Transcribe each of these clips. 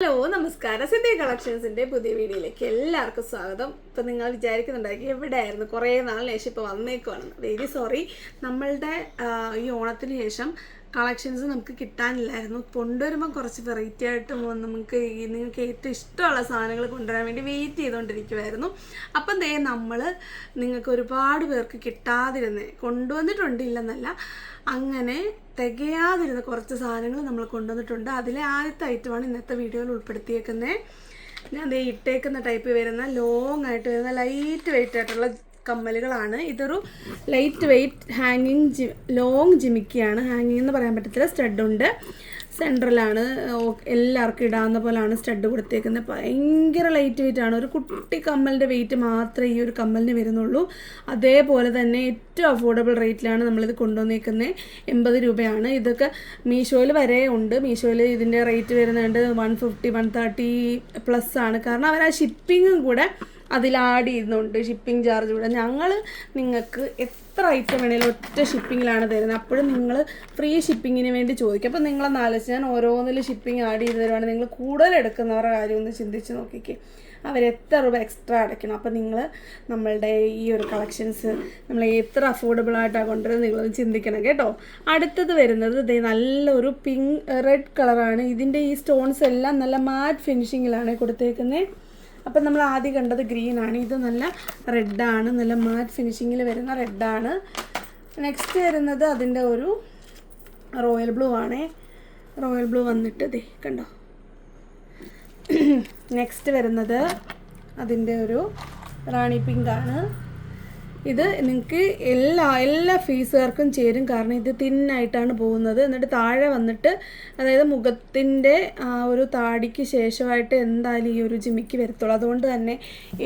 Hello നമസ്കാരം. സിദ്ധി കളക്ഷൻസിന്റെ പുതിയ വീഡിയോയിലേക്ക് എല്ലാവർക്കും സ്വാഗതം. ഇപ്പം നിങ്ങൾ വിചാരിക്കുന്നുണ്ടായിരിക്കും എവിടെയായിരുന്നു? കുറേ നാളിന് ശേഷം ഇപ്പോൾ വന്നേക്കുവാണെന്ന് വെരി സോറി നമ്മളുടെ ഈ ഓണത്തിന് ശേഷം കളക്ഷൻസ് നമുക്ക് കിട്ടാനില്ലായിരുന്നു. കൊണ്ടുവരുമ്പോൾ കുറച്ച് വെറൈറ്റി ആയിട്ട് നമുക്ക് നിങ്ങൾക്ക് ഏറ്റവും ഇഷ്ടമുള്ള സാധനങ്ങൾ കൊണ്ടുവരാൻ വേണ്ടി വെയിറ്റ് ചെയ്തുകൊണ്ടിരിക്കുമായിരുന്നു അപ്പം ദേ നമ്മൾ നിങ്ങൾക്ക് ഒരുപാട് പേർക്ക് കിട്ടാതിരുന്നേ കൊണ്ടുവന്നിട്ടുണ്ട് ഇല്ലെന്നല്ല അങ്ങനെ തികയാതിരുന്ന കുറച്ച് സാധനങ്ങൾ നമ്മൾ കൊണ്ടുവന്നിട്ടുണ്ട്. അതിലെ ആദ്യത്തെ ഐറ്റമാണ് ഇന്നത്തെ വീഡിയോയിൽ ഉൾപ്പെടുത്തിയേക്കുന്നത് ഞാൻ ദേ ഇട്ടേക്കുന്ന ടൈപ്പ് വരുന്ന ലോങ് ആയിട്ട് വരുന്ന ലൈറ്റ് വെയിറ്റ് ആയിട്ടുള്ള കമ്മലുകളാണ്. ഇതൊരു ലൈറ്റ് വെയിറ്റ് ഹാങ്ങിങ് ജി ലോങ് ജിമിക്കിയാണ് ഹാങ്ങിങ് എന്ന് പറയാൻ പറ്റത്തില്ല. സ്റ്റഡ് ഉണ്ട്. സെൻട്രലാണ് എല്ലാവർക്കും ഇടാവുന്ന പോലെയാണ് സ്റ്റഡ് കൊടുത്തേക്കുന്നത്. ഭയങ്കര ലൈറ്റ് വെയിറ്റ് ആണ്. ഒരു കുട്ടി കമ്മലിന്റെ വെയിറ്റ് മാത്രമേ ഈ ഒരു കമ്മലിന് വരുന്നുള്ളൂ. അതേപോലെ തന്നെ ഏറ്റവും അഫോർഡബിൾ റേറ്റിലാണ് നമ്മളിത് കൊണ്ടുവന്നേക്കുന്നത് എൺപത് രൂപയാണ്. ഇതൊക്കെ മീഷോയിൽ വരെ ഉണ്ട്. മീഷോയിൽ ഇതിന്റെ റേറ്റ് വരുന്നുണ്ട്. One fifty one thirty plus ആണ്. കാരണം അവർ ആ ഷിപ്പിങ്ങും കൂടെ അതിൽ ആഡ് ചെയ്യുന്നുണ്ട് ഷിപ്പിംഗ് ചാർജ് കൂടെ. ഞങ്ങൾ നിങ്ങൾക്ക് എത്ര ഐറ്റം വേണേലും ഒറ്റ ഷിപ്പിങ്ങിലാണ് തരുന്നത്. അപ്പോഴും നിങ്ങൾ ഫ്രീ ഷിപ്പിങ്ങിന് വേണ്ടി ചോദിക്കും. അപ്പോൾ നിങ്ങളൊന്ന് ആലോചിച്ച് ഞാൻ ഓരോന്നിൽ ഷിപ്പിംഗ് ആഡ് ചെയ്ത് തരുവാണെങ്കിൽ നിങ്ങൾ കൂടുതൽ എടുക്കുന്നവരുടെ കാര്യം ഒന്ന് ചിന്തിച്ച് നോക്കിക്കേ. അവർ എത്ര രൂപ എക്സ്ട്രാ അടയ്ക്കണം. അപ്പോൾ നിങ്ങൾ നമ്മളുടെ ഈ ഒരു കളക്ഷൻസ് നമ്മൾ എത്ര അഫോർഡബിൾ ആയിട്ടാണ് കൊണ്ടുവരുന്നത് നിങ്ങളൊന്ന് ചിന്തിക്കണം കേട്ടോ. അടുത്തത് വരുന്നത് ഇതേ നല്ലൊരു പിങ്ക് റെഡ് കളറാണ് ഇതിന്റെ ഈ സ്റ്റോൺസ് എല്ലാം നല്ല മാറ്റ് ഫിനിഷിങ്ങിലാണ് കൊടുത്തേക്കുന്നത് അപ്പം നമ്മൾ ആദ്യം കണ്ടത് ഗ്രീൻ ആണ്. ഇത് നല്ല റെഡാണ് നല്ല മാറ്റ് ഫിനിഷിങ്ങിൽ വരുന്ന റെഡാണ് നെക്സ്റ്റ് വരുന്നത് അതിന്റെ ഒരു റോയൽ ബ്ലൂ ആണേ. റോയൽ ബ്ലൂ വന്നിട്ട് ദേ കണ്ടോ? നെക്സ്റ്റ് വരുന്നത് അതിന്റെ ഒരു റാണി പിങ്ക് ആണ്. ഇത് നിങ്ങൾക്ക് എല്ലാ എല്ലാ ഫീസുകാർക്കും ചേരും. കാരണം ഇത് തിന്നായിട്ടാണ് പോകുന്നത്. എന്നിട്ട് താഴെ വന്നിട്ട് അതായത് മുഖത്തിന്റെ ആ ഒരു താടിക്ക് ശേഷമായിട്ട് എന്തായാലും ഈ ഒരു ജിമിക്ക് വരത്തുള്ളൂ. അതുകൊണ്ട് തന്നെ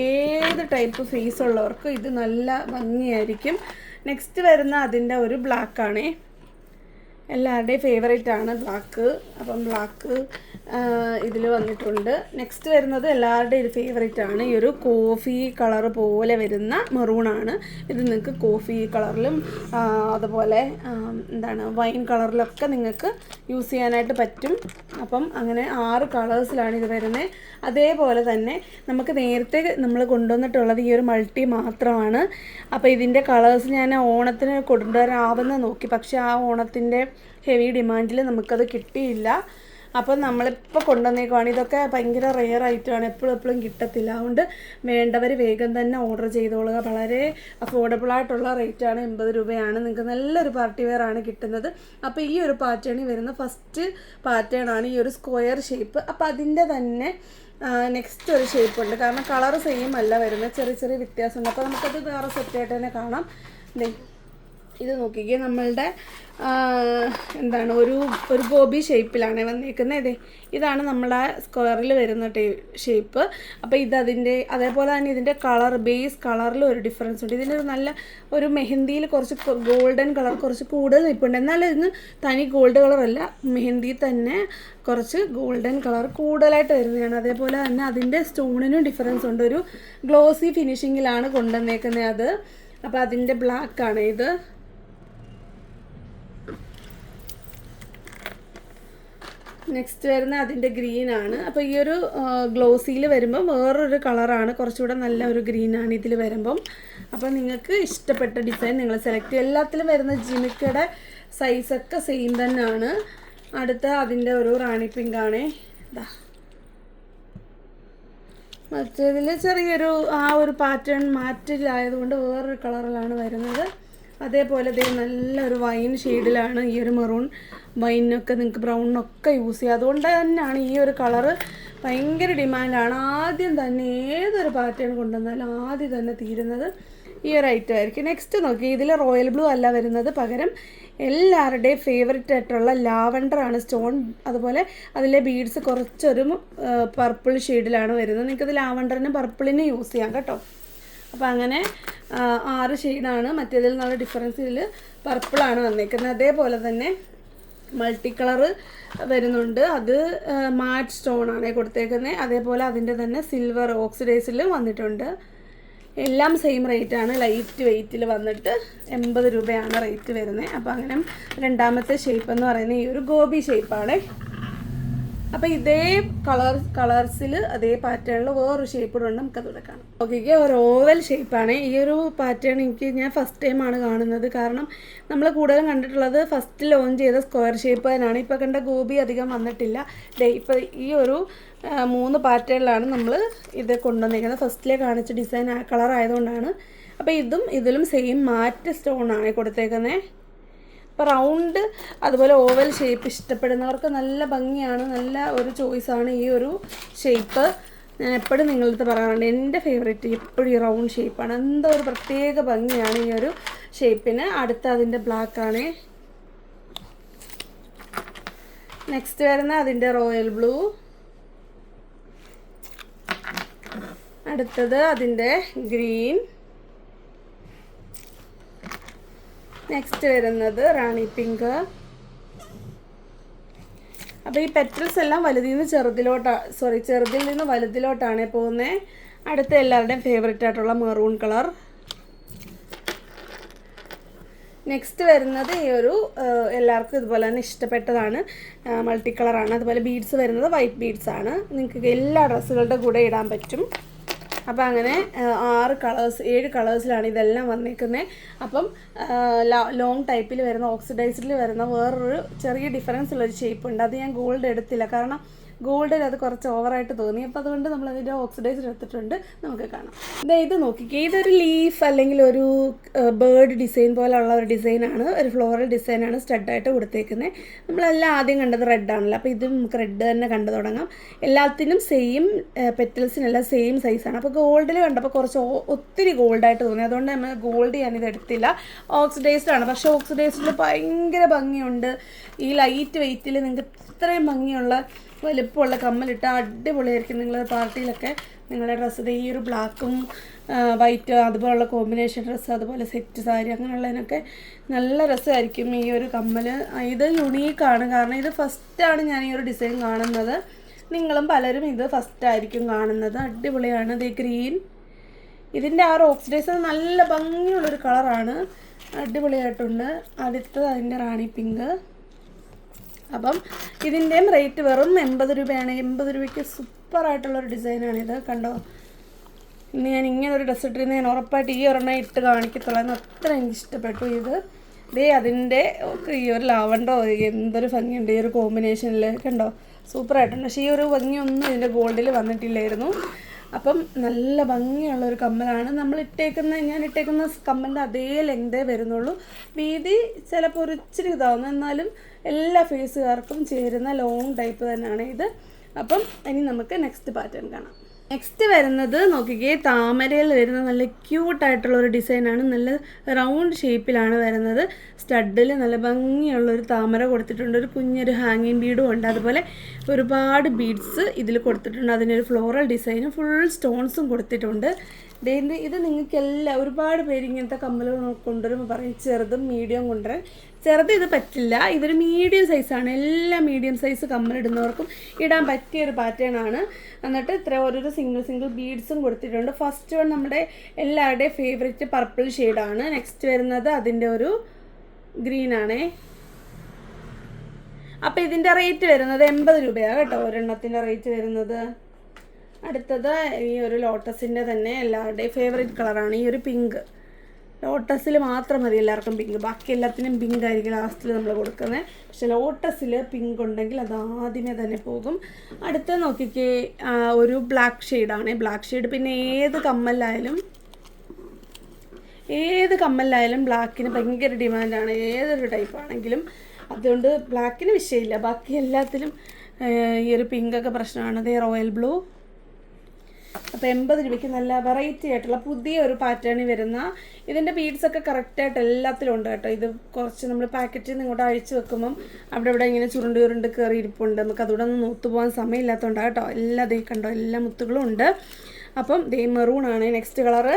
ഏത് ടൈപ്പ് ഫേസ് ഉള്ളവർക്കും ഇത് നല്ല ഭംഗിയായിരിക്കും. നെക്സ്റ്റ് വരുന്ന അതിന്റെ ഒരു ബ്ലാക്കാണേ എല്ലാവരുടെയും ഫേവറേറ്റ് ആണ് ബ്ലാക്ക് അപ്പം ബ്ലാക്ക് ഇതിൽ വന്നിട്ടുണ്ട്. നെക്സ്റ്റ് വരുന്നത് എല്ലാവരുടെയും ഒരു ഫേവറേറ്റ് ആണ്. ഈ ഒരു കോഫി കളർ പോലെ വരുന്ന മെറൂണാണ് ഇത് നിങ്ങൾക്ക് കോഫി കളറിലും അതുപോലെ എന്താണ് വൈൻ കളറിലൊക്കെ നിങ്ങൾക്ക് യൂസ് ചെയ്യാനായിട്ട് പറ്റും. അപ്പം അങ്ങനെ ആറ് കളേഴ്സിലാണ് ഇത് വരുന്നത് അതേപോലെ തന്നെ നമുക്ക് നേരത്തെ നമ്മൾ കൊണ്ടുവന്നിട്ടുള്ളത് ഈ ഒരു മൾട്ടി മാത്രമാണ്. അപ്പോൾ ഇതിന്റെ കളേഴ്സ് ഞാൻ ഓണത്തിന് കൊണ്ടുവരാവുന്ന നോക്കി. പക്ഷേ ആ ഓണത്തിന്റെ ഹെവി ഡിമാൻഡിൽ നമുക്കത് കിട്ടിയില്ല. അപ്പോൾ നമ്മളിപ്പോൾ കൊണ്ടുവന്നേക്കുവാണ്. ഇതൊക്കെ ഭയങ്കര റെയർ ആയിട്ടാണ് എപ്പോഴും എപ്പോഴും കിട്ടത്തില്ല. അതുകൊണ്ട് വേണ്ടവർ വേഗം തന്നെ ഓർഡർ ചെയ്തോളുക. വളരെ അഫോർഡബിൾ ആയിട്ടുള്ള റേറ്റാണ് എൺപത് രൂപയാണ്. നിങ്ങൾക്ക് നല്ലൊരു പാർട്ടി വെയർ ആണ് കിട്ടുന്നത്. അപ്പോൾ ഈ ഒരു പാറ്റേണിൽ വരുന്ന ഫസ്റ്റ് പാറ്റേൺ ആണ് ഈ ഒരു സ്ക്വയർ ഷേപ്പ് അപ്പോൾ അതിന്റെ തന്നെ നെക്സ്റ്റ് ഒരു ഷേപ്പ് ഉണ്ട്. കാരണം കളർ സെയിം അല്ല വരുന്നത്. ചെറിയ ചെറിയ വ്യത്യാസമുണ്ട്. അപ്പോൾ നമുക്കത് വേറെ സെറ്റായിട്ട് തന്നെ കാണാം. ഇത് നോക്കിക്കേ നമ്മളുടെ എന്താണ് ഒരു ഒരു ഗോപി ഷേപ്പിലാണ് വന്നേക്കുന്നത്. ഇതേ ഇതാണ് നമ്മളെ സ്ക്വയറിൽ വരുന്ന ഷേപ്പ് അപ്പോൾ ഇത് അതിന്റെ അതേപോലെ തന്നെ ഇതിന്റെ കളർ ബേസ് കളറിൽ ഒരു ഡിഫറൻസ് ഉണ്ട്. ഇതിന്റെ ഒരു നല്ല ഒരു മെഹന്തിയിൽ കുറച്ച് ഗോൾഡൻ കളർ കുറച്ച് കൂടുതൽ നിൽപ്പുണ്ട്. എന്നാലും ഇതിന് തനി ഗോൾഡ് കളറല്ല മെഹന്തി തന്നെ കുറച്ച് ഗോൾഡൻ കളർ കൂടുതലായിട്ട് വരുന്നതാണ്. അതേപോലെ തന്നെ അതിന്റെ സ്റ്റോണിനും ഡിഫറൻസ് ഉണ്ട്. ഒരു ഗ്ലോസി ഫിനിഷിങ്ങിലാണ് കൊണ്ടുവന്നേക്കുന്നത് അത്. അപ്പോൾ അതിന്റെ ബ്ലാക്ക് ആണ് ഇത്. നെക്സ്റ്റ് വരുന്ന അതിന്റെ ആണ്. അപ്പോൾ ഈ ഒരു ഗ്ലോസിയിൽ വരുമ്പോൾ വേറൊരു കളറാണ് കുറച്ചുകൂടെ നല്ല ഒരു ആണ് ഇതിൽ വരുമ്പം. അപ്പോൾ നിങ്ങൾക്ക് ഇഷ്ടപ്പെട്ട ഡിസൈൻ നിങ്ങൾ സെലക്ട് ചെയ്യും. എല്ലാത്തിലും വരുന്ന ജിമിക്കയുടെ സൈസൊക്കെ സെയിം തന്നെയാണ്. അടുത്ത അതിന്റെ ഒരു റാണി പിങ്ക് ആണ്. ഇതാ മറ്റേതിൽ ചെറിയൊരു ആ ഒരു പാറ്റേൺ മാറ്റിലായതുകൊണ്ട് വേറൊരു കളറിലാണ് വരുന്നത്. അതേപോലെ ദേ നല്ലൊരു വൈൻ ഷെയ്ഡിലാണ് ഈ ഒരു മെറൂൺ വൈനൊക്കെ നിങ്ങൾക്ക് ബ്രൗണിനൊക്കെ യൂസ് ചെയ്യുക അതുകൊണ്ട് തന്നെയാണ് ഈ ഒരു കളറ് ഭയങ്കര ഡിമാൻഡാണ് ആദ്യം തന്നെ ഏതൊരു പാറ്റേൺ കൊണ്ടുവന്നാലും ആദ്യം തന്നെ തീരുന്നത് ഈ ഒരു ഐറ്റം ആയിരിക്കും. നെക്സ്റ്റ് നോക്കി ഇതിൽ റോയൽ ബ്ലൂ അല്ല വരുന്നത്. പകരം എല്ലാവരുടെയും ഫേവററ്റ് ആയിട്ടുള്ള ലാവണ്ടർ ആണ് സ്റ്റോൺ അതുപോലെ അതിലെ ബീഡ്സ് കുറച്ചൊരു പർപ്പിൾ ഷെയ്ഡിലാണ് വരുന്നത്. നിങ്ങൾക്കത് ലാവണ്ടറിനും പർപ്പിളിനും യൂസ് ചെയ്യാം കേട്ടോ. അപ്പോൾ അങ്ങനെ ആറ് ഷെയ്ഡാണ്. മറ്റേതിൽ നല്ല ഡിഫറൻസ് ഇതിൽ പർപ്പിളാണ് വന്നേക്കുന്നത്. അതേപോലെ തന്നെ മൾട്ടി കളറ് വരുന്നുണ്ട്. അത് മാറ്റ് സ്റ്റോൺ ആണ് കൊടുത്തേക്കുന്നത് അതേപോലെ അതിന്റെ തന്നെ സിൽവർ ഓക്സിഡൈസിലും വന്നിട്ടുണ്ട്. എല്ലാം സെയിം റേറ്റ് ആണ്. ലൈറ്റ് വെയ്റ്റിൽ വന്നിട്ട് എൺപത് രൂപയാണ് റേറ്റ് വരുന്നത് അപ്പോൾ അങ്ങനെ രണ്ടാമത്തെ ഷേപ്പ് എന്ന് പറയുന്നത് ഈ ഒരു ഗോപി ഷേപ്പാണ് അപ്പോൾ ഇതേ കളർ കളേഴ്സിൽ അതേ പാറ്റേണിൽ വേറൊരു ഷേപ്പ് കൊണ്ട് നമുക്കത് കാണാം. ഓക്കെ ഒരു ഓവൽ ഷേപ്പാണ് ഈ ഒരു പാറ്റേൺ എനിക്ക് ഞാൻ ഫസ്റ്റ് ടൈമാണ് കാണുന്നത്. കാരണം നമ്മൾ കൂടുതലും കണ്ടിട്ടുള്ളത് ഫസ്റ്റ് ലോഞ്ച് ചെയ്ത സ്ക്വയർ ഷേപ്പ് തന്നെയാണ് ഇപ്പോൾ കണ്ട ഗോപി അധികം വന്നിട്ടില്ല. ദേ ഇപ്പോൾ ഈ ഒരു മൂന്ന് പാറ്റേണിലാണ് നമ്മൾ ഇത് കൊണ്ടുവന്നിരിക്കുന്നത്. ഫസ്റ്റിലെ കാണിച്ച ഡിസൈൻ കളർ ആയതുകൊണ്ടാണ്. അപ്പോൾ ഇതും ഇതിലും സെയിം മാറ്റ് സ്റ്റോണാണ് കൊടുത്തേക്കുന്നത് അപ്പോൾ റൗണ്ട് അതുപോലെ ഓവൽ ഷേപ്പ് ഇഷ്ടപ്പെടുന്നവർക്ക് നല്ല ഭംഗിയാണ് നല്ല ഒരു ചോയ്സാണ് ഈ ഒരു ഷേപ്പ്. ഞാൻ എപ്പോഴും നിങ്ങളടുത്ത് പറയാറുണ്ട് എന്റെ ഫേവറേറ്റ് എപ്പോഴും ഈ റൗണ്ട് ഷേപ്പാണ് എന്തോ ഒരു പ്രത്യേക ഭംഗിയാണ് ഈ ഒരു ഷേപ്പിന്. അടുത്ത അതിന്റെ ബ്ലാക്ക് ആണ്. നെക്സ്റ്റ് വരുന്ന അതിന്റെ റോയൽ ബ്ലൂ അടുത്തത് അതിന്റെ ഗ്രീൻ നെക്സ്റ്റ് വരുന്നത് റാണി പിങ്ക്. അപ്പോൾ ഈ പെറ്റൽസ് എല്ലാം വലുതിൽ നിന്ന് ചെറുതിലോട്ടാ സോറി ചെറുതിൽ നിന്ന് വലുതിലോട്ടാണ് പോകുന്നത് അടുത്ത എല്ലാവരുടെയും ഫേവറേറ്റ് ആയിട്ടുള്ള മെറൂൺ കളർ നെക്സ്റ്റ് വരുന്നത് ഈ ഒരു എല്ലാവർക്കും ഇതുപോലെ തന്നെ ഇഷ്ടപ്പെട്ടതാണ്. മൾട്ടി കളറാണ് അതുപോലെ ബീഡ്സ് വരുന്നത് വൈറ്റ് ബീഡ്സ് ആണ്. നിങ്ങൾക്ക് എല്ലാ ഡ്രസ്സുകളുടെ കൂടെ ഇടാൻ പറ്റും. അപ്പോൾ അങ്ങനെ ആറ് കളേഴ്സ് ഏഴ് കളേഴ്സിലാണ് ഇതെല്ലാം വന്നേക്കുന്നത് അപ്പം ലോങ് ടൈപ്പിൽ വരുന്ന ഓക്സിഡൈസ്ഡിൽ വരുന്ന വേറൊരു ചെറിയ ഡിഫറൻസ് ഉള്ളൊരു ഷേപ്പ് ഉണ്ട്. അത് ഞാൻ ഗോൾഡ് എടുത്തില്ല. കാരണം ഗോൾഡിൽ അത് കുറച്ച് ഓവറായിട്ട് തോന്നി. അപ്പോൾ അതുകൊണ്ട് നമ്മൾ അതിന്റെ ഓക്സിഡൈസർ എടുത്തിട്ടുണ്ട്. നമുക്ക് കാണാം. ഇത് നോക്കിക്കേ. ഇതൊരു ലീഫ് അല്ലെങ്കിൽ ഒരു ബേർഡ് ഡിസൈൻ പോലെയുള്ള ഒരു ഡിസൈനാണ് ഒരു ഫ്ലോറൽ ഡിസൈനാണ് സ്റ്റഡായിട്ട് കൊടുത്തേക്കുന്നത് നമ്മളെല്ലാം ആദ്യം കണ്ടത് റെഡ് ആണല്ലോ. അപ്പോൾ ഇത് നമുക്ക് റെഡ് തന്നെ കണ്ടു തുടങ്ങാം. എല്ലാത്തിനും സെയിം പെറ്റൽസിനെല്ലാം സെയിം സൈസാണ് അപ്പോൾ ഗോൾഡിൽ കണ്ടപ്പോൾ കുറച്ച് ഒത്തിരി ഗോൾഡായിട്ട് തോന്നി. അതുകൊണ്ട് നമ്മൾ ഗോൾഡ് ഞാനിത് എടുത്തില്ല. ഓക്സിഡൈസ്ഡ് ആണ്. പക്ഷേ ഓക്സിഡൈസ്ഡിൽ ഭയങ്കര ഭംഗിയുണ്ട്. ഈ ലൈറ്റ് വെയിറ്റിൽ നിങ്ങൾക്ക് ഇത്രയും ഭംഗിയുള്ള വലുപ്പമുള്ള കമ്മലിട്ട് അടിപൊളിയായിരിക്കും. നിങ്ങൾ പാർട്ടിയിലൊക്കെ നിങ്ങളുടെ ഡ്രസ്സ് ഈ ഒരു ബ്ലാക്കും വൈറ്റ് അതുപോലുള്ള കോമ്പിനേഷൻ ഡ്രസ്സ് അതുപോലെ സെറ്റ് സാരി അങ്ങനെയുള്ളതിനൊക്കെ നല്ല രസമായിരിക്കും ഈ ഒരു കമ്മൽ ഇത് യുണീക്കാണ് കാരണം ഇത് ഫസ്റ്റാണ് ഞാൻ ഈ ഒരു ഡിസൈൻ കാണുന്നത്. നിങ്ങളും പലരും ഇത് ഫസ്റ്റ് ആയിരിക്കും കാണുന്നത്. അടിപൊളിയാണ്. ഇത് ഗ്രീൻ ഇതിന്റെ ആ ഒരു ഓക്സിഡൈസർ നല്ല ഭംഗിയുള്ളൊരു കളറാണ് അടിപൊളിയായിട്ടുണ്ട്. അടുത്തത് അതിന്റെ റാണി പിങ്ക് അപ്പം ഇതിന്റെയും റേറ്റ് വെറും എൺപത് രൂപയാണ്. എൺപത് രൂപയ്ക്ക് സൂപ്പറായിട്ടുള്ളൊരു ഡിസൈനാണിത് കണ്ടോ? ഇന്ന് ഞാൻ ഇങ്ങനെ ഒരു ഡ്രസ്സ് ഇട്ടിരുന്ന ഞാൻ ഉറപ്പായിട്ട് ഈ ഒരെണ്ണം ഇട്ട് കാണിക്കത്തുള്ളൂ. അത്ര എനിക്ക് ഇഷ്ടപ്പെട്ടു ഇത്. ദേ അതിന്റെ ഈ ഒരു ലാവണ്ടോ? എന്തൊരു ഭംഗിയുണ്ട് ഈ ഒരു കോമ്പിനേഷനിൽ കണ്ടോ? സൂപ്പറായിട്ടുണ്ട് പക്ഷേ ഈ ഒരു ഭംഗിയൊന്നും ഇതിന്റെ ഗോൾഡിൽ വന്നിട്ടില്ലായിരുന്നു. അപ്പം നല്ല ഭംഗിയുള്ള ഒരു കമ്മലാണ്. നമ്മൾ ഇട്ടേക്കുന്ന ഞാൻ ഇട്ടേക്കുന്ന കമ്മലിന്റെ അതേ ലെങ്തേ വരുന്നുള്ളൂ. വീതി ചിലപ്പോൾ ഒരു ഇച്ചിരി ഇതാവുന്നു എന്നാലും എല്ലാ ഫേസുകാർക്കും ചേരുന്ന ലോങ് ടൈപ്പ് തന്നെയാണ് ഇത്. അപ്പം ഇനി നമുക്ക് നെക്സ്റ്റ് പാറ്റേൺ കാണാം. നെക്സ്റ്റ് വരുന്നത് നോക്കിക്കേ താമരയിൽ വരുന്ന നല്ല ക്യൂട്ടായിട്ടുള്ള ഒരു ഡിസൈനാണ് നല്ല റൗണ്ട് ഷേപ്പിലാണ് വരുന്നത്. സ്റ്റഡിൽ നല്ല ഭംഗിയുള്ള ഒരു താമര കൊടുത്തിട്ടുണ്ട്. ഒരു കുഞ്ഞൊരു ഹാങ്ങിങ് ബീഡും ഉണ്ട്. അതുപോലെ ഒരുപാട് ബീഡ്സ് ഇതിൽ കൊടുത്തിട്ടുണ്ട്. അതിനൊരു ഫ്ലോറൽ ഡിസൈനും ഫുൾ സ്റ്റോൺസും കൊടുത്തിട്ടുണ്ട്. ഇത് നിങ്ങൾക്ക് എല്ലാ ഒരുപാട് പേര് ഇങ്ങനത്തെ കമ്മലുകൾ കൊണ്ടുവരുമ്പോൾ പറയും ചെറുതും മീഡിയം കൊണ്ടുവരാൻ. ചെറുത് ഇത് പറ്റില്ല. ഇതൊരു മീഡിയം സൈസാണ് എല്ലാ മീഡിയം സൈസ് കമ്മലിടുന്നവർക്കും ഇടാൻ പറ്റിയ ഒരു പാറ്റേൺ ആണ്. എന്നിട്ട് ഇത്ര ഓരോരോ സിംഗിൾ സിംഗിൾ ബീഡ്സും കൊടുത്തിട്ടുണ്ട്. ഫസ്റ്റ് വൺ നമ്മുടെ എല്ലാവരുടെയും ഫേവറേറ്റ് പർപ്പിൾ ഷെയ്ഡാണ് നെക്സ്റ്റ് വരുന്നത് അതിന്റെ ഒരു ഗ്രീൻ ആണേ. അപ്പോൾ ഇതിന്റെ റേറ്റ് വരുന്നത് എൺപത് രൂപയാണ് കേട്ടോ. ഒരെണ്ണത്തിന്റെ റേറ്റ് വരുന്നത്. അടുത്തത് ഈ ഒരു ലോട്ടസിന്റെ തന്നെ എല്ലാവരുടെയും ഫേവറേറ്റ് കളറാണ് ഈ ഒരു പിങ്ക് ലോട്ടസിൽ മാത്രം മതി എല്ലാവർക്കും പിങ്ക് ബാക്കി എല്ലാത്തിനും പിങ്ക് ആയിരിക്കും ലാസ്റ്റിൽ നമ്മൾ കൊടുക്കുന്നത് പക്ഷെ ലോട്ടസിൽ പിങ്ക് ഉണ്ടെങ്കിൽ അത് ആദ്യമേ തന്നെ പോകും. അടുത്ത നോക്കിക്കേ ഒരു ബ്ലാക്ക് ഷെയ്ഡാണ് ബ്ലാക്ക് ഷെയ്ഡ് പിന്നെ ഏത് കമ്മലായാലും ഏത് കമ്മലിലായാലും ബ്ലാക്കിന് ഭയങ്കര ഡിമാൻഡാണ് ഏതൊരു ടൈപ്പ് ആണെങ്കിലും. അതുകൊണ്ട് ബ്ലാക്കിന് വിഷയമില്ല. ബാക്കി എല്ലാത്തിലും ഈ ഒരു പിങ്കൊക്കെ പ്രശ്നമാണ്. അതേ റോയൽ ബ്ലൂ അപ്പോൾ എൺപത് രൂപയ്ക്ക് നല്ല വെറൈറ്റി ആയിട്ടുള്ള പുതിയ ഒരു പാറ്റേണിൽ വരുന്ന ഇതിന്റെ ബീഡ്സ് ഒക്കെ കറക്റ്റായിട്ട് എല്ലാത്തിലും ഉണ്ട് കേട്ടോ. ഇത് കുറച്ച് നമ്മൾ പാക്കറ്റിൽ നിന്ന് ഇങ്ങോട്ട് അഴിച്ചു വെക്കുമ്പം അവിടെ ഇവിടെ ഇങ്ങനെ ചുരുണ്ട് ചുരുണ്ട് കയറി ഇരിപ്പുണ്ട് നമുക്ക് അതുകൂടെ ഒന്ന് നൂത്ത് പോകാൻ സമയമില്ലാത്തതുകൊണ്ടാണ് കേട്ടോ. എല്ലാ ദേ കണ്ടോ എല്ലാ മുത്തുകളും ഉണ്ട്. അപ്പം ദേ മെറൂൺ ആണ് നെക്സ്റ്റ് കളറ്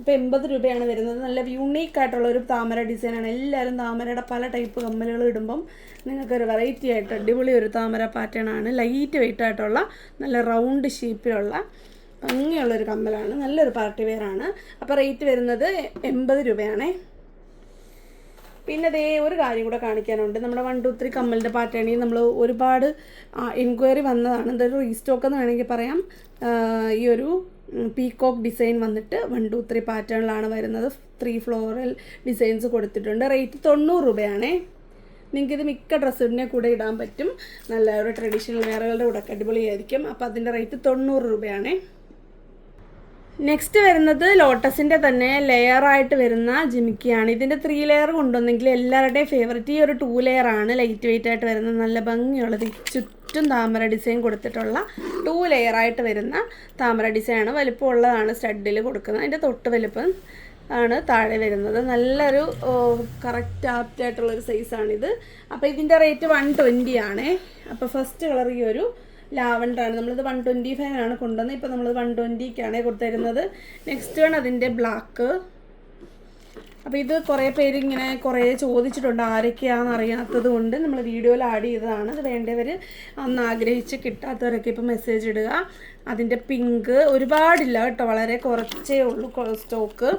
അപ്പോൾ എൺപത് രൂപയാണ് വരുന്നത്. നല്ല യൂണീക്ക് ആയിട്ടുള്ള ഒരു താമര ഡിസൈനാണ് എല്ലാവരും താമരയുടെ പല ടൈപ്പ് കമ്മലുകൾ ഇടുമ്പം നിങ്ങൾക്കൊരു വെറൈറ്റി ആയിട്ട് അടിപൊളി ഒരു താമര പാറ്റേൺ ആണ്. ലൈറ്റ് വെയിറ്റ് ആയിട്ടുള്ള നല്ല റൗണ്ട് ഷേപ്പിലുള്ള ഭംഗിയുള്ളൊരു കമ്മലാണ്. നല്ലൊരു പാർട്ടി വെയർ ആണ്. അപ്പോൾ റേറ്റ് വരുന്നത് എൺപത് രൂപയാണേ. പിന്നെ ദേ ഒരു കാര്യം കൂടെ കാണിക്കാനുണ്ട്. നമ്മുടെ വൺ ടു ത്രീ കമ്മലിന്റെ പാറ്റേണിൽ നമ്മൾ ഒരുപാട് എൻക്വയറി വന്നതാണ്. എന്തൊരു റീസ്റ്റോക്ക് എന്ന് വേണമെങ്കിൽ പറയാം. ഈ ഒരു പീകോക്ക് ഡിസൈൻ വന്നിട്ട് വൺ ടു ത്രീ പാറ്റേണിലാണ് വരുന്നത്. ത്രീ ഫ്ലോറൽ ഡിസൈൻസ് കൊടുത്തിട്ടുണ്ട്. റേറ്റ് തൊണ്ണൂറ് രൂപയാണേ. നിങ്ങൾക്ക് ഇത് മിക്ക ഡ്രസ്സിന്റെ കൂടെ ഇടാൻ പറ്റും. നല്ല ഒരു ട്രഡീഷണൽ വെയറുകളുടെ കൂടെ അടിപൊളിയായിരിക്കും. അപ്പോൾ അതിന്റെ റേറ്റ് തൊണ്ണൂറ് രൂപയാണേ. നെക്സ്റ്റ് വരുന്നത് ലോട്ടസിന്റെ തന്നെ ലെയർ ആയിട്ട് വരുന്ന ജിമിക്കിയാണ്. ഇതിന്റെ ത്രീ ലെയർ കൊണ്ടുവന്നെങ്കിൽ എല്ലാവരുടെയും ഫേവററ്റ് ഈ ഒരു ടു ലെയർ ആണ്. ലൈറ്റ് വെയിറ്റ് ആയിട്ട് വരുന്നത് നല്ല ഭംഗിയുള്ളത്. ഈ ചുറ്റും താമര ഡിസൈൻ കൊടുത്തിട്ടുള്ള ടു ലെയർ ആയിട്ട് വരുന്ന താമര ഡിസൈനാണ്. വലിപ്പമുള്ളതാണ് സ്റ്റഡിൽ കൊടുക്കുന്നത്. അതിന്റെ തൊട്ട് വലിപ്പം ആണ് താഴെ വരുന്നത്. നല്ലൊരു കറക്റ്റ് ആപ്റ്റ് ആയിട്ടുള്ളൊരു സൈസാണിത് അപ്പോൾ ഇതിന്റെ റേറ്റ് വൺ ട്വന്റി ആണേ. അപ്പോൾ ഫസ്റ്റ് കളർ ഈ ഒരു ലാവണ്ടർ ആണ്. നമ്മളിത് വൺ ട്വന്റി ആണ് കൊണ്ടുവന്നത്. ഇപ്പോൾ നമ്മൾ വൺ ട്വന്റിക്കാണ് കൊടുത്തിരുന്നത്. നെക്സ്റ്റ് വൺ അതിന്റെ ബ്ലാക്ക് അപ്പോൾ ഇത് കുറേ പേര് ഇങ്ങനെ കുറേ ചോദിച്ചിട്ടുണ്ട് ആരൊക്കെയാണെന്ന് അറിയാത്തത് കൊണ്ട് നമ്മൾ വീഡിയോയിൽ ആഡ് ചെയ്തതാണ്. അത് വേണ്ടവർ അന്ന് ആഗ്രഹിച്ച് കിട്ടാത്തവരൊക്കെ ഇപ്പോൾ മെസ്സേജ് ഇടുക. അതിന്റെ പിങ്ക് ഒരുപാടില്ല കേട്ടോ. വളരെ കുറച്ചേ ഉള്ളൂ സ്റ്റോക്ക്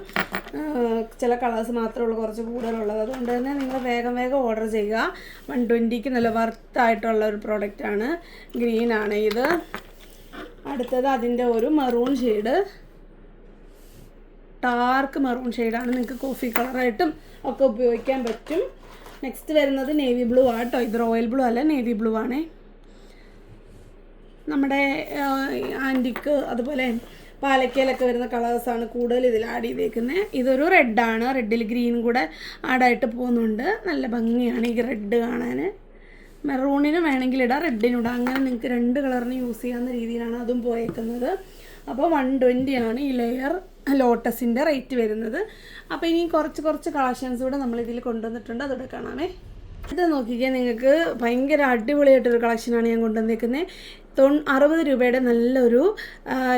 ചില കളേഴ്സ് മാത്രമേ ഉള്ളൂ കുറച്ച് കൂടുതലുള്ളത്. അതുകൊണ്ട് തന്നെ നിങ്ങൾ വേഗം വേഗം ഓർഡർ ചെയ്യുക. വൺ ട്വന്റിക്ക് നല്ല വർത്തായിട്ടുള്ള ഒരു പ്രോഡക്റ്റാണ് ഗ്രീനാണ് ഇത്. അടുത്തത് അതിന്റെ ഒരു മെറൂൺ ഷെയ്ഡ് ഡാർക്ക് മെറൂൺ ഷെയ്ഡാണ് നിങ്ങൾക്ക് കോഫി കളറായിട്ടും ഒക്കെ ഉപയോഗിക്കാൻ പറ്റും. നെക്സ്റ്റ് വരുന്നത് നേവി ബ്ലൂ ആണ് കേട്ടോ ഇത് റോയൽ ബ്ലൂ അല്ല നേവി ബ്ലൂ ആണേ. നമ്മുടെ ആന്റിക്ക് അതുപോലെ പാലക്കയിലൊക്കെ വരുന്ന കളേഴ്സാണ് കൂടുതൽ ഇതിൽ ആഡ് ചെയ്തേക്കുന്നത് ഇതൊരു റെഡാണ് റെഡിൽ ഗ്രീൻ കൂടെ ആഡായിട്ട് പോകുന്നുണ്ട്. നല്ല ഭംഗിയാണ് ഈ റെഡ് കാണാൻ മെറൂണിന് വേണമെങ്കിൽ ഇടാം. റെഡിനും ഇടാം. അങ്ങനെ നിങ്ങൾക്ക് രണ്ട് കളറിന് യൂസ് ചെയ്യാവുന്ന രീതിയിലാണ് അതും പോയേക്കുന്നത്. അപ്പോൾ വൺ ട്വന്റി ആണ് ഈ ലെയർ ലോട്ടസിന്റെ റേറ്റ് വരുന്നത്. അപ്പോൾ ഇനി കുറച്ച് കുറച്ച് കളക്ഷൻസ് കൂടെ നമ്മൾ ഇതിൽ കൊണ്ടുവന്നിട്ടുണ്ട്. അതോടെ കാണാമേ. ഇത് നോക്കിക്കേ നിങ്ങൾക്ക് ഭയങ്കര അടിപൊളിയായിട്ടൊരു കളക്ഷനാണ് ഞാൻ കൊണ്ടുവന്നേക്കുന്നത് തൊ അറുപത് രൂപയുടെ നല്ലൊരു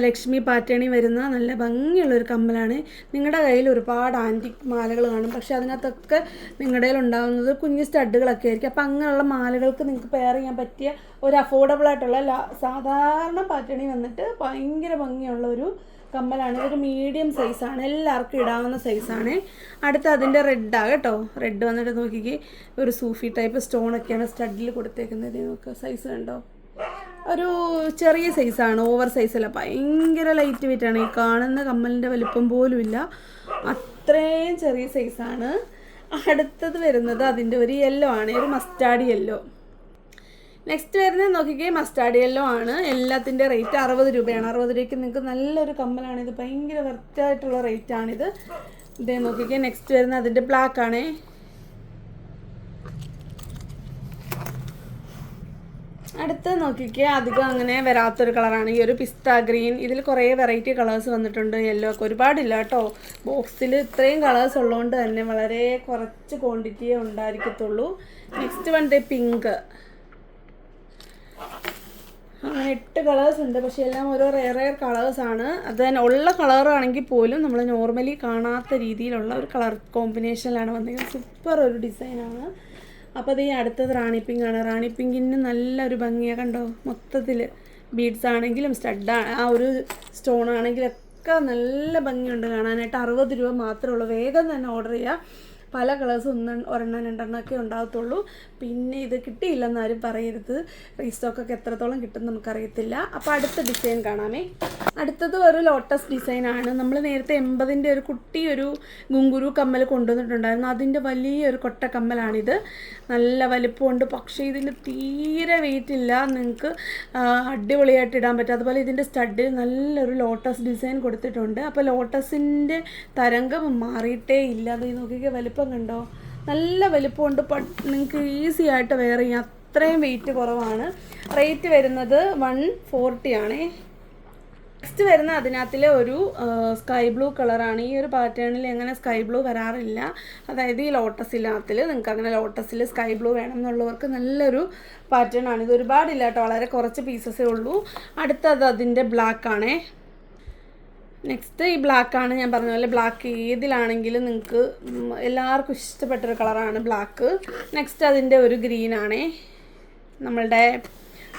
ലക്ഷ്മി പാറ്റേണി വരുന്ന നല്ല ഭംഗിയുള്ളൊരു കമ്മലാണ്. നിങ്ങളുടെ കയ്യിൽ ഒരുപാട് ആന്റിക് മാലകൾ കാണും. പക്ഷേ അതിനകത്തൊക്കെ നിങ്ങളുടെ കയ്യിൽ ഉണ്ടാകുന്നത് കുഞ്ഞു സ്റ്റഡുകളൊക്കെ ആയിരിക്കും. അപ്പോൾ അങ്ങനെയുള്ള മാലകൾക്ക് നിങ്ങൾക്ക് പെയർ ചെയ്യാൻ പറ്റിയ ഒരു അഫോർഡബിൾ ആയിട്ടുള്ള സാധാരണ പാറ്റേണി വന്നിട്ട് ഭയങ്കര ഭംഗിയുള്ള ഒരു കമ്മലാണ്. ഒരു മീഡിയം സൈസാണ് എല്ലാവർക്കും ഇടാവുന്ന സൈസാണ് അടുത്ത അതിന്റെ റെഡാണ് കേട്ടോ. റെഡ് വന്നിട്ട് നോക്കിക്കേ. ഒരു സൂഫി ടൈപ്പ് സ്റ്റോൺ സ്റ്റോണൊക്കെയാണ് സ്റ്റഡിൽ കൊടുത്തേക്കുന്നത്. നോക്കുക സൈസ് കണ്ടോ? ഒരു ചെറിയ സൈസാണ് ഓവർ സൈസല്ല ഭയങ്കര ലൈറ്റ് വെയിറ്റ് ആണ്. ഈ കാണുന്ന കമ്മലിന്റെ വലിപ്പം പോലും ഇല്ല. അത്രയും ചെറിയ സൈസാണ് അടുത്തത് വരുന്നത് അതിന്റെ ഒരു യെല്ലോ ആണ്. ഒരു മസ്റ്റാർഡ് യെല്ലോ നെക്സ്റ്റ് വരുന്നത് നോക്കിക്കേ മസ്റ്റാർഡ് യെല്ലോ ആണ്. എല്ലാത്തിന്റെ റേറ്റ് അറുപത് രൂപയാണ്. അറുപത് രൂപയ്ക്ക് നിങ്ങൾക്ക് നല്ലൊരു കമ്മലാണ്. ഇത് ഭയങ്കര വർത്തായിട്ടുള്ള റേറ്റ് ആണിത്. ഇതേ നോക്കിക്കേ നെക്സ്റ്റ് വരുന്നത് അതിന്റെ ബ്ലാക്ക് ആണേ. അടുത്ത് നോക്കിക്കേ അധികം അങ്ങനെ വരാത്തൊരു കളറാണ് ഈ ഒരു പിസ്ത ഗ്രീൻ ഇതിൽ കുറേ വെറൈറ്റി കളേഴ്സ് വന്നിട്ടുണ്ട്. യെല്ലോ ഒക്കെ ഒരുപാടില്ല കേട്ടോ. ബോക്സിൽ ഇത്രയും കളേഴ്സ് ഉള്ളതുകൊണ്ട് തന്നെ വളരെ കുറച്ച് ക്വാണ്ടിറ്റിയേ ഉണ്ടായിരിക്കത്തുള്ളൂ. നെക്സ്റ്റ് വൺ ഡേ പിങ്ക് അങ്ങനെ എട്ട് കളേഴ്സ് ഉണ്ട്. പക്ഷേ എല്ലാം ഓരോ റെയർ റെയർ ആണ്. അത് തന്നെ ഉള്ള കളർ ആണെങ്കിൽ പോലും നമ്മൾ നോർമലി കാണാത്ത രീതിയിലുള്ള ഒരു കളർ കോമ്പിനേഷനിലാണ് വന്നിരിക്കുന്നത്. സൂപ്പർ ഒരു ഡിസൈനാണ് അപ്പോൾ അത് ഈ അടുത്തത് റാണി ആണ്. റാണി പിങ്കിന് നല്ലൊരു ഭംഗിയാണ് കണ്ടോ? മൊത്തത്തിൽ ബീഡ്സ് ആണെങ്കിലും സ്റ്റഡ് ആ ഒരു സ്റ്റോൺ ആണെങ്കിലും ഒക്കെ നല്ല ഭംഗിയുണ്ട് കാണാനായിട്ട്. അറുപത് രൂപ മാത്രമേ ഉള്ളൂ. വേഗം തന്നെ ഓർഡർ ചെയ്യുക പല കളേഴ്സ് ഒന്ന് ഒരെണ്ണം രണ്ടെണ്ണമൊക്കെ ഉണ്ടാകത്തുള്ളൂ. പിന്നെ ഇത് കിട്ടിയില്ലെന്നാരും പറയരുത്. റീസ്റ്റോക്ക് ഒക്കെ എത്രത്തോളം കിട്ടും നമുക്കറിയത്തില്ല. അപ്പോൾ അടുത്ത ഡിസൈൻ കാണാമേ. അടുത്തത് ഒരു ലോട്ടസ് ഡിസൈനാണ് നമ്മൾ നേരത്തെ എൺപതിന്റെ ഒരു കുട്ടി ഒരു ഗുങ്കുരു കമ്മൽ കൊണ്ടുവന്നിട്ടുണ്ടായിരുന്നു. അതിന്റെ വലിയൊരു കൊട്ട കമ്മലാണിത്. നല്ല വലിപ്പമുണ്ട്. പക്ഷേ ഇതിന് തീരെ വെയിറ്റ് ഇല്ല. നിങ്ങൾക്ക് അടിപൊളിയായിട്ട് ഇടാൻ പറ്റും. അതുപോലെ ഇതിന്റെ സ്റ്റഡിൽ നല്ലൊരു ലോട്ടസ് ഡിസൈൻ കൊടുത്തിട്ടുണ്ട്. അപ്പോൾ ലോട്ടസിന്റെ തരംഗം മാറിയിട്ടേ ഇല്ല. അത് നോക്കിയ നോക്കിക്കേ വലിപ്പം കണ്ടോ നല്ല വലിപ്പമുണ്ട്. നിങ്ങൾക്ക് ഈസി ആയിട്ട് വെയർ ചെയ്യാം. അത്രയും വെയിറ്റ് കുറവാണ്. റേറ്റ് വരുന്നത് വൺ ഫോർട്ടി ആണേ. നെക്സ്റ്റ് വരുന്ന അതിനകത്തിലെ ഒരു സ്കൈ ബ്ലൂ കളറാണ് ഈ ഒരു പാറ്റേണിൽ അങ്ങനെ സ്കൈ ബ്ലൂ വരാറില്ല. അതായത് ഈ ലോട്ടസിനകത്തിൽ നിങ്ങൾക്ക് അങ്ങനെ ലോട്ടസിൽ സ്കൈ ബ്ലൂ വേണം എന്നുള്ളവർക്ക് നല്ലൊരു പാറ്റേൺ ആണ്. ഇത് ഒരുപാടില്ല കേട്ടോ. വളരെ കുറച്ച് പീസസേ ഉള്ളൂ. അടുത്തത് അതിന്റെ ബ്ലാക്ക് ആണേ. നെക്സ്റ്റ് ഈ ബ്ലാക്ക് ആണ് ഞാൻ പറഞ്ഞ പോലെ ബ്ലാക്ക് ഏതിലാണെങ്കിലും നിങ്ങൾക്ക് എല്ലാവർക്കും ഇഷ്ടപ്പെട്ടൊരു കളറാണ് ബ്ലാക്ക് നെക്സ്റ്റ് അതിന്റെ ഒരു ഗ്രീൻ ആണേ. നമ്മളുടെ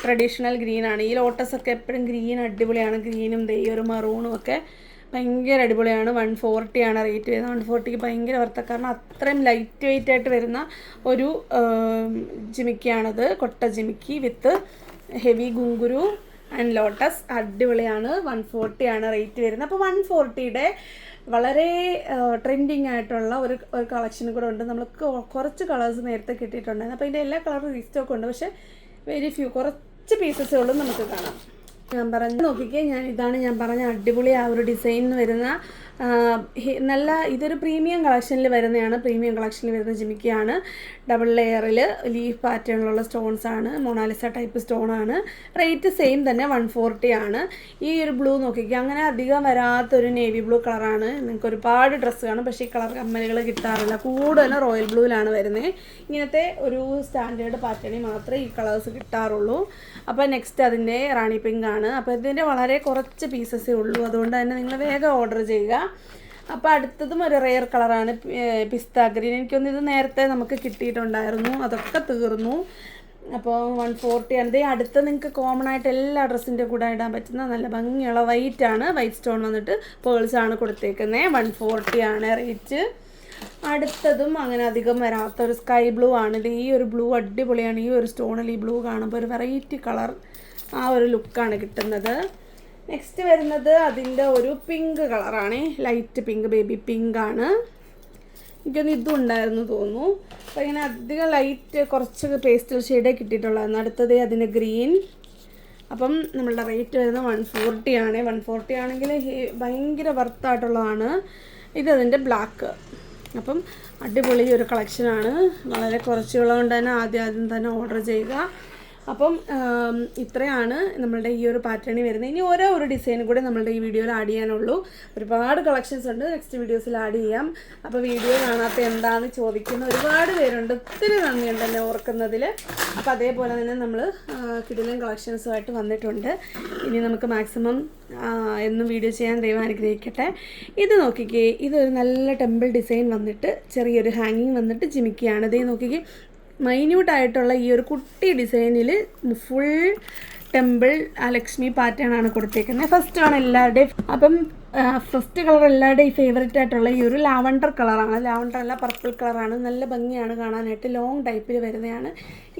ട്രഡീഷണൽ ഗ്രീൻ ആണ്. ഈ ലോട്ടസ് ഒക്കെ എപ്പോഴും ഗ്രീൻ അടിപൊളിയാണ്. ഗ്രീനും ദേ ഒരു മറൂണും ഒക്കെ ഭയങ്കര അടിപൊളിയാണ്. വൺ ഫോർട്ടിയാണ് റേറ്റ് വരുന്നത്. വൺ ഫോർട്ടിക്ക് ഭയങ്കര വർത്ത കാരണം അത്രയും ലൈറ്റ് വെയിറ്റ് ആയിട്ട് വരുന്ന ഒരു ജിമിക്കിയാണത്. കൊട്ട Jimikki with heavy ghungroo and lotus അടിപൊളിയാണ്. വൺ ഫോർട്ടിയാണ് റേറ്റ് വരുന്നത്. അപ്പോൾ വൺ ഫോർട്ടിയുടെ വളരെ ട്രെൻഡിങ് ആയിട്ടുള്ള ഒരു ഒരു കളക്ഷൻ കൂടെ ഉണ്ട്. നമ്മൾ കുറച്ച് കളേഴ്സ് നേരത്തെ കിട്ടിയിട്ടുണ്ടായിരുന്നു. അപ്പോൾ ഇതിന്റെ എല്ലാ കളറും റീസ്റ്റോക്ക് ഉണ്ട്. പക്ഷേ വെരി ഫ്യൂ കുറച്ച് പീസസേ ഉള്ളൂ നമുക്ക് കാണാം. ഞാൻ പറഞ്ഞു നോക്കിക്കേ ഞാൻ ഇതാണ് ഞാൻ പറഞ്ഞ അടിപൊളി ആ ഒരു ഡിസൈൻ വരുന്ന നല്ല ഇതൊരു പ്രീമിയം കളക്ഷനിൽ വരുന്നതാണ് പ്രീമിയം കളക്ഷനിൽ വരുന്ന ജിമിക്കിയാണ്. ഡബിൾ ലെയറിൽ ലീഫ് പാറ്റേണിലുള്ള സ്റ്റോൺസ് ആണ്. മൊണാലിസ ടൈപ്പ് സ്റ്റോൺ ആണ്. റേറ്റ് സെയിം തന്നെ വൺ ഫോർട്ടി ആണ്. ഈ ഒരു ബ്ലൂ നോക്കിക്കുക അങ്ങനെ അധികം വരാത്തൊരു നേവി ബ്ലൂ കളറാണ് നിങ്ങൾക്ക് ഒരുപാട് ഡ്രസ്സ് കാണും. പക്ഷേ ഈ കളർ കമ്മലുകൾ കിട്ടാറില്ല. കൂടുതലും റോയൽ ബ്ലൂവിലാണ് വരുന്നത് ഇങ്ങനത്തെ ഒരു സ്റ്റാൻഡേർഡ് പാറ്റേണിൽ മാത്രമേ ഈ കളേഴ്സ് കിട്ടാറുള്ളൂ. അപ്പോൾ നെക്സ്റ്റ് അതിന്റെ റാണി പിങ്ക് ആണ്. അപ്പോൾ ഇതിന്റെ വളരെ കുറച്ച് പീസസേ ഉള്ളൂ. അതുകൊണ്ട് തന്നെ നിങ്ങൾ വേഗം ഓർഡർ ചെയ്യുക. അപ്പോൾ അടുത്തതും ഒരു റെയർ കളറാണ് പിസ്ത ഗ്രീൻ എനിക്കൊന്ന് ഇത് നേരത്തെ നമുക്ക് കിട്ടിയിട്ടുണ്ടായിരുന്നു. അതൊക്കെ തീർന്നു. അപ്പോൾ വൺ ഫോർട്ടി ആണ്. ഇതേ അടുത്ത് നിങ്ങൾക്ക് കോമൺ ആയിട്ട് എല്ലാ ഡ്രസ്സിന്റെ കൂടെ ഇടാൻ പറ്റുന്ന നല്ല ഭംഗിയുള്ള വൈറ്റ് ആണ്. വൈറ്റ് സ്റ്റോൺ വന്നിട്ട് പേൾസ് ആണ് കൊടുത്തേക്കുന്നത് വൺ ഫോർട്ടി ആണ് റേറ്റ് അടുത്തതും അങ്ങനെ അധികം വരാത്ത ഒരു സ്കൈ ബ്ലൂ ആണ്. ഈ ഒരു ബ്ലൂ അടിപൊളിയാണ്. ഈ ഒരു സ്റ്റോണിൽ ഈ ബ്ലൂ കാണുമ്പോൾ ഒരു വെറൈറ്റി കളർ ആ ഒരു ലുക്കാണ് കിട്ടുന്നത്. നെക്സ്റ്റ് വരുന്നത് അതിന്റെ ഒരു പിങ്ക് കളറാണ് ലൈറ്റ് പിങ്ക് ബേബി പിങ്ക് ആണ്. എനിക്കൊന്ന് ഇതും ഉണ്ടായിരുന്നു തോന്നുന്നു. അപ്പോൾ ഇങ്ങനെ അധികം ലൈറ്റ് കുറച്ച് പേസ്റ്റൽ ഷെയ്ഡേ കിട്ടിയിട്ടുള്ളായിരുന്നു. അടുത്തത് അതിന്റെ ഗ്രീൻ അപ്പം നമ്മളുടെ റേറ്റ് വരുന്നത് വൺ ഫോർട്ടി ആണ്. വൺ ഫോർട്ടി ആണെങ്കിൽ ഭയങ്കര വർത്തായിട്ടുള്ളതാണ് ഇത് അതിന്റെ ബ്ലാക്ക് അപ്പം അടിപൊളി ഒരു കളക്ഷനാണ്. വളരെ കുറച്ചുള്ളതുകൊണ്ട് തന്നെ ആദ്യം ആദ്യം തന്നെ ഓർഡർ ചെയ്യുക. അപ്പം ഇത്രയാണ് നമ്മളുടെ ഈ ഒരു പാറ്റേണിൽ വരുന്നത്. ഇനി ഓരോ ഒരു ഡിസൈൻ കൂടെ നമ്മളുടെ ഈ വീഡിയോയിൽ ആഡ് ചെയ്യാനുള്ളൂ. ഒരുപാട് കളക്ഷൻസ് ഉണ്ട്. നെക്സ്റ്റ് വീഡിയോസിൽ ആഡ് ചെയ്യാം. അപ്പോൾ വീഡിയോ കാണാത്ത എന്താണെന്ന് ചോദിക്കുന്ന ഒരുപാട് പേരുണ്ട്. ഒത്തിരി നന്ദിയുണ്ട് എന്നെ ഓർക്കുന്നതിൽ അപ്പോൾ അതേപോലെ തന്നെ നമ്മൾ കിടിലൻ കളക്ഷൻസുമായിട്ട് വന്നിട്ടുണ്ട്. ഇനി നമുക്ക് മാക്സിമം എന്നും വീഡിയോ ചെയ്യാൻ ദൈവം അനുഗ്രഹിക്കട്ടെ. ഇത് നോക്കിക്കേ ഇതൊരു നല്ല ടെമ്പിൾ ഡിസൈൻ വന്നിട്ട് ചെറിയൊരു ഹാങ്ങിങ് വന്നിട്ട് ജിമിക്കുകയാണ് ഇതേ നോക്കിക്കേ മൈന്യൂട്ട് ആയിട്ടുള്ള ഈ ഒരു കുട്ടി ഡിസൈനിൽ ഫുൾ ടെമ്പിൾ ആ ലക്ഷ്മി പാറ്റേൺ ആണ് കൊടുത്തേക്കുന്നത്. ഫസ്റ്റ് ആണ് എല്ലാവരുടെയും അപ്പം ഫസ്റ്റ് കളർ എല്ലാവരുടെയും ഫേവറേറ്റ് ആയിട്ടുള്ള ഈ ഒരു ലാവണ്ടർ കളറാണ് ലാവണ്ടർ അല്ല പർപ്പിൾ കളറാണ് നല്ല ഭംഗിയാണ് കാണാനായിട്ട് ലോങ് ടൈപ്പിൽ വരുന്നതാണ്.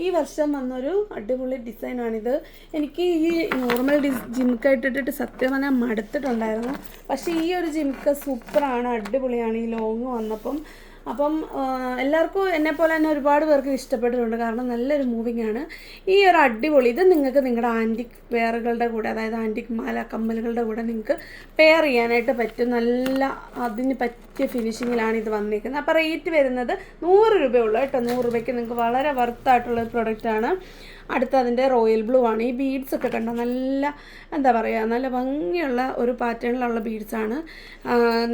ഈ വർഷം വന്നൊരു അടിപൊളി ഡിസൈനാണിത് എനിക്ക് ഈ നോർമൽ ഡിസ് ജിംക്ക സത്യം പറഞ്ഞാൽ മടുത്തിട്ടുണ്ടായിരുന്നു. പക്ഷേ ഈ ഒരു ജിംക്ക സൂപ്പറാണ് അടിപൊളിയാണ്. ഈ ലോങ് വന്നപ്പം അപ്പം എല്ലാവർക്കും എന്നെ പോലെ തന്നെ ഒരുപാട് പേർക്ക് ഇഷ്ടപ്പെട്ടിട്ടുണ്ട്. കാരണം നല്ലൊരു മൂവിങ് ആണ്. ഈ ഒരു അടിപൊളി ഇത് നിങ്ങൾക്ക് നിങ്ങളുടെ ആന്റിക് വെയറുകളുടെ കൂടെ അതായത് ആന്റിക് മാല കമ്മലുകളുടെ കൂടെ നിങ്ങൾക്ക് പെയർ ചെയ്യാനായിട്ട് പറ്റും. നല്ല അതിന് പറ്റിയ ഫിനിഷിങ്ങിലാണ് ഇത് വന്നിരിക്കുന്നത് അപ്പോൾ റേറ്റ് വരുന്നത് നൂറ് രൂപയുള്ളൂ കേട്ടോ. നൂറ് രൂപയ്ക്ക് നിങ്ങൾക്ക് വളരെ വർത്തായിട്ടുള്ള ഒരു പ്രൊഡക്റ്റാണ് അടുത്ത അതിന്റെ റോയൽ ബ്ലൂ ആണ്. ഈ ബീഡ്സ് ഒക്കെ കണ്ടോ? നല്ല എന്താ പറയുക നല്ല ഭംഗിയുള്ള ഒരു പാറ്റേണിലുള്ള ബീഡ്സാണ്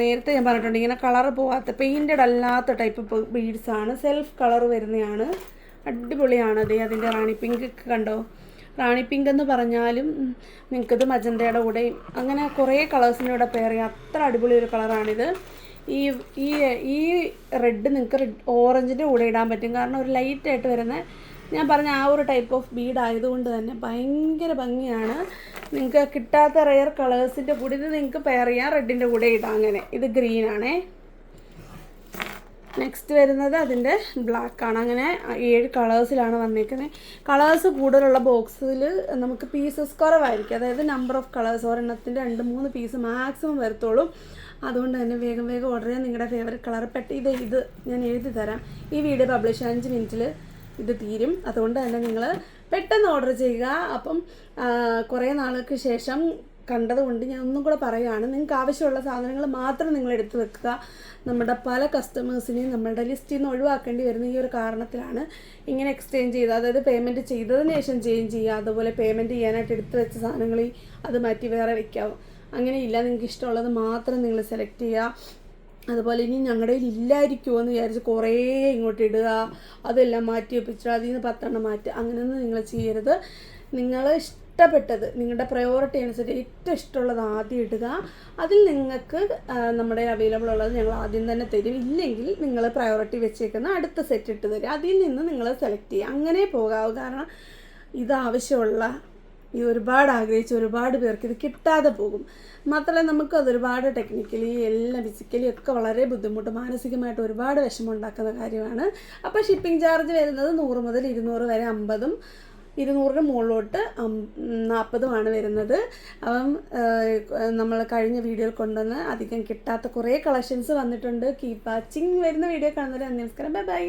നേരത്തെ ഞാൻ പറഞ്ഞിട്ടുണ്ട് ഇങ്ങനെ കളർ പോവാത്ത പെയിന്റഡ് അല്ലാത്ത ടൈപ്പ് ബീഡ്സാണ് സെൽഫ് കളർ വരുന്നതാണ് അടിപൊളിയാണ് അതേ അതിന്റെ റാണി പിങ്ക് കണ്ടോ? റാണി പിങ്ക് എന്ന് പറഞ്ഞാലും നിങ്ങൾക്കത് മജന്തയുടെ കൂടെയും അങ്ങനെ കുറേ കളേഴ്സിന്റെ കൂടെ പെയർ അത്ര അടിപൊളി ഒരു കളറാണിത് ഈ ഈ ഈ റെഡ് നിങ്ങൾക്ക് റെഡ് ഓറഞ്ചിന്റെ കൂടെ ഇടാൻ പറ്റും. കാരണം ഒരു ലൈറ്റായിട്ട് വരുന്ന ഞാൻ പറഞ്ഞ ആ ഒരു ടൈപ്പ് ഓഫ് ബീഡ് ആയതുകൊണ്ട് തന്നെ ഭയങ്കര ഭംഗിയാണ്. നിങ്ങൾക്ക് കിട്ടാത്ത റെയർ കളേഴ്സിന്റെ കൂടെ ഇത് നിങ്ങൾക്ക് പെയർ ചെയ്യാം. റെഡിന്റെ കൂടെ ഇടാം അങ്ങനെ. ഇത് ഗ്രീൻ ആണേ. നെക്സ്റ്റ് വരുന്നത് അതിന്റെ ബ്ലാക്ക് ആണ്. അങ്ങനെ ഏഴ് കളേഴ്സിലാണ് വന്നിരിക്കുന്നത് കളേഴ്സ് കൂടുതലുള്ള ബോക്സിൽ നമുക്ക് പീസസ് കുറവായിരിക്കും. അതായത് നമ്പർ ഓഫ് കളേഴ്സ് ഒരെണ്ണത്തിന്റെ രണ്ട് മൂന്ന് പീസ് മാക്സിമം വരത്തുള്ളൂ. അതുകൊണ്ട് തന്നെ വേഗം വേഗം ഓർഡർ ചെയ്യാൻ നിങ്ങളുടെ ഫേവറേറ്റ് കളർ പെട്ട് ഇത് ഇത് ഞാൻ എഴുതി തരാം ഈ വീഡിയോ പബ്ലിഷ് അഞ്ച് മിനിറ്റിൽ ഇത് തീരും. അതുകൊണ്ട് തന്നെ നിങ്ങൾ പെട്ടെന്ന് ഓർഡർ ചെയ്യുക. അപ്പം കുറേ നാളുകൾക്ക് ശേഷം കണ്ടതുകൊണ്ട് ഞാൻ ഒന്നും കൂടെ പറയുകയാണ് നിങ്ങൾക്ക് ആവശ്യമുള്ള സാധനങ്ങൾ മാത്രം നിങ്ങൾ എടുത്തു വെക്കുക. നമ്മുടെ പല കസ്റ്റമേഴ്സിനെയും നമ്മളുടെ ലിസ്റ്റിൽ നിന്ന് ഒഴിവാക്കേണ്ടി വരുന്ന ഈ ഒരു കാരണത്തിലാണ് ഇങ്ങനെ എക്സ്ചേഞ്ച് ചെയ്ത് അതായത് പേയ്മെന്റ് ചെയ്തതിന് ശേഷം ചേഞ്ച് ചെയ്യുക. അതുപോലെ പേയ്മെന്റ് ചെയ്യാനായിട്ട് എടുത്തു വെച്ച സാധനങ്ങൾ അത് മാറ്റി വേറെ വെക്കാം അങ്ങനെയില്ല നിങ്ങൾക്ക് ഇഷ്ടമുള്ളത് മാത്രം നിങ്ങൾ സെലക്ട് ചെയ്യുക. അതുപോലെ ഇനി ഞങ്ങളുടെ കയ്യിൽ ഇല്ലായിരിക്കുമോ എന്ന് വിചാരിച്ച് കുറേ ഇങ്ങോട്ട് ഇടുക അതെല്ലാം മാറ്റി വെപ്പിച്ചിട്ട് അതിൽ നിന്ന് പത്തെണ്ണം മാറ്റുക അങ്ങനെയൊന്നും നിങ്ങൾ ചെയ്യരുത്. നിങ്ങൾ ഇഷ്ടപ്പെട്ടത് നിങ്ങളുടെ പ്രയോറിറ്റി അനുസരിച്ച് ഏറ്റവും ഇഷ്ടമുള്ളത് ആദ്യം ഇടുക. അതിൽ നിങ്ങൾക്ക് നമ്മുടെ അവൈലബിൾ ഉള്ളത് ഞങ്ങൾ ആദ്യം തന്നെ തരും. ഇല്ലെങ്കിൽ നിങ്ങൾ പ്രയോറിറ്റി വെച്ചേക്കുന്ന അടുത്ത സെറ്റ് ഇട്ട് തരും. അതിൽ നിന്ന് നിങ്ങൾ സെലക്ട് ചെയ്യുക. അങ്ങനെ പോകാവൂ. കാരണം ഇത് ആവശ്യമുള്ള ഇത് ഒരുപാട് ആഗ്രഹിച്ച് ഒരുപാട് പേർക്ക് ഇത് കിട്ടാതെ പോകും. മാത്രമല്ല നമുക്ക് അത് ഒരുപാട് ടെക്നിക്കലി എല്ലാം ഫിസിക്കലി ഒക്കെ വളരെ ബുദ്ധിമുട്ട് മാനസികമായിട്ട് ഒരുപാട് വിഷമം ഉണ്ടാക്കുന്ന കാര്യമാണ്. അപ്പോൾ ഷിപ്പിംഗ് ചാർജ് വരുന്നത് നൂറ് മുതൽ ഇരുന്നൂറ് വരെ അമ്പതും ഇരുന്നൂറിന് മുകളിലോട്ട് നാൽപ്പതുമാണ് വരുന്നത്. അപ്പം നമ്മൾ കഴിഞ്ഞ വീഡിയോയിൽ കൊണ്ടുവന്ന് അധികം കിട്ടാത്ത കുറേ കളക്ഷൻസ് വന്നിട്ടുണ്ട്. കീപ്പാച്ചിങ് വരുന്ന വീഡിയോ കാണുന്നവരെ നമസ്കാരം. Bye bye